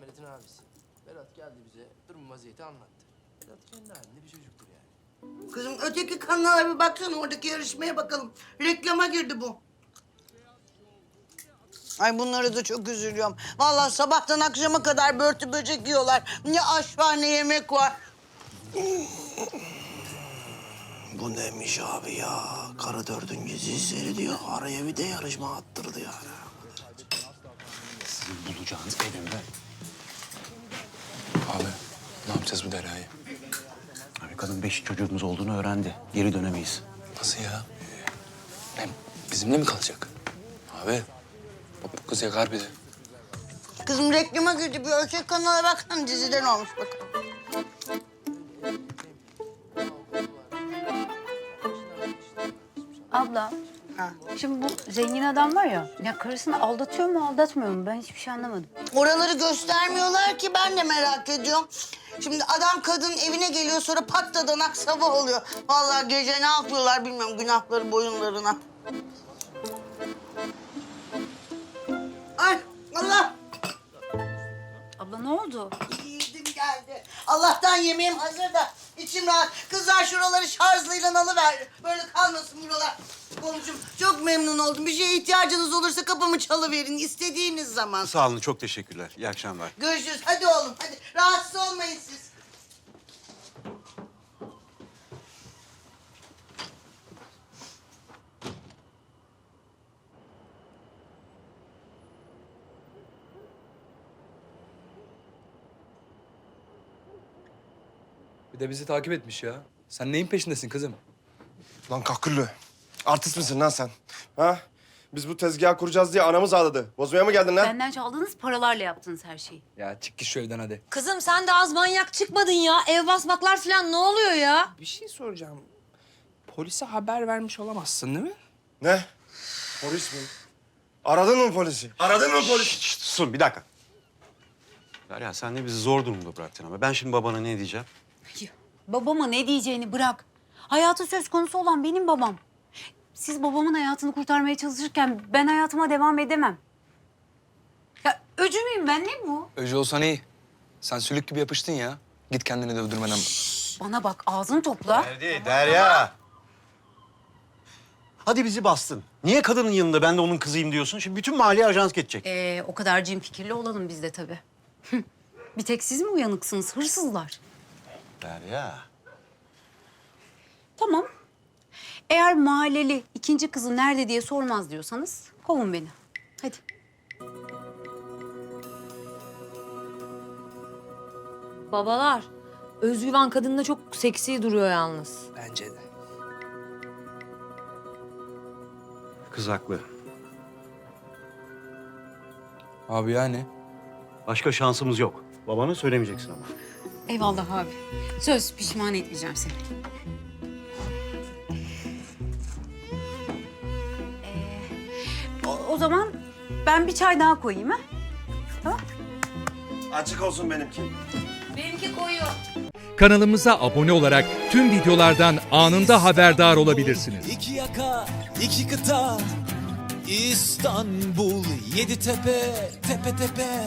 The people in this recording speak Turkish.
Berat'ın abisi. Berat geldi bize durum vaziyeti anlattı. Berat kendi halinde bir çocuktur yani. Kızım öteki kanala bir baksana oradaki yarışmaya bakalım. Reklama girdi bu. Ay bunlara da çok üzülüyorum. Vallahi sabahtan akşama kadar börtü böcek yiyorlar. Ne aş var ne yemek var. Bu neymiş abi ya? Karı dördün gezi seyrediyor. Araya bir de yarışma attırdı yani. Sizin bulacağınız evimde. Yapacağız bu Derya'yı? Abi kadın beş çocuğumuz olduğunu öğrendi. Geri dönemeyiz. Nasıl ya? Hem bizimle mi kalacak? Abi bak bu kız yakar bizi. Kızım reklama girdi. Bir öteki kanala baksana diziden olmuş bakalım. Abla, Ha. şimdi bu zengin adam var ya, ya karısını aldatıyor mu aldatmıyor mu? Ben hiçbir şey anlamadım. Oraları göstermiyorlar ki ben de merak ediyorum. Şimdi adam kadın evine geliyor sonra patladanak sabah oluyor. Vallahi gece ne yapıyorlar bilmiyorum günahları boyunlarına. Ay Allah! Abla ne oldu? Geldi. Allah'tan yemeğim hazır da içim rahat. Kızlar şuraları şarjlıyla alıver. Böyle kalmasın buralar. Komşum çok memnun oldum. Bir şeye ihtiyacınız olursa kapımı çalıverin istediğiniz zaman. Sağ olun, çok teşekkürler. İyi akşamlar. Görüşürüz. Hadi oğlum hadi. Rahatsız olmayın siz. De bizi takip etmiş ya. Sen neyin peşindesin kızım? Lan kaküllü. Artist misin lan sen? Ha? Biz bu tezgahı kuracağız diye anamız ağladı. Bozmaya mı geldin lan? Benden çaldığınız paralarla yaptınız her şeyi. Ya çık git şu evden hadi. Kızım sen de az manyak çıkmadın ya. Ev basmaklar falan ne oluyor ya? Bir şey soracağım. Polise haber vermiş olamazsın değil mi? Ne? Polis mi? Aradın mı polisi? Aradın mı polisi? Şşt, susun bir dakika. Derya sen de bizi zor durumda bıraktın ama ben şimdi babana ne diyeceğim? Babama ne diyeceğini bırak. Hayatı söz konusu olan benim babam. Siz babamın hayatını kurtarmaya çalışırken ben hayatıma devam edemem. Ya öcü müyüm ben ne bu? Öcü olsan iyi. Sen sülük gibi yapıştın ya. Git kendini dövdürmeden. Bana bak ağzını topla. Derdi, Derya. Hadi bizi bastın. Niye kadının yanında ben de onun kızıyım diyorsun? Şimdi bütün mahalleye ajans geçecek. Ee, o kadar cin fikirli olalım biz de tabii. Bir tek siz mi uyanıksınız hırsızlar? Derya. Tamam. Eğer mahalleli ikinci kızı nerede diye sormaz diyorsanız kovun beni. Hadi. Babalar, özgüven kadında çok seksi duruyor yalnız. Bence de. Kız haklı. Abi yani. Başka şansımız yok. Babana söylemeyeceksin ama. Eyvallah abi. Söz pişman etmeyeceğim seni. Ee, o, o zaman ben bir çay daha koyayım ha? Tamam. Açık olsun benimki. Benimki koyu. Kanalımıza abone olarak tüm videolardan anında haberdar olabilirsiniz. İki yaka, iki kıta, İstanbul, yedi tepe, tepe tepe.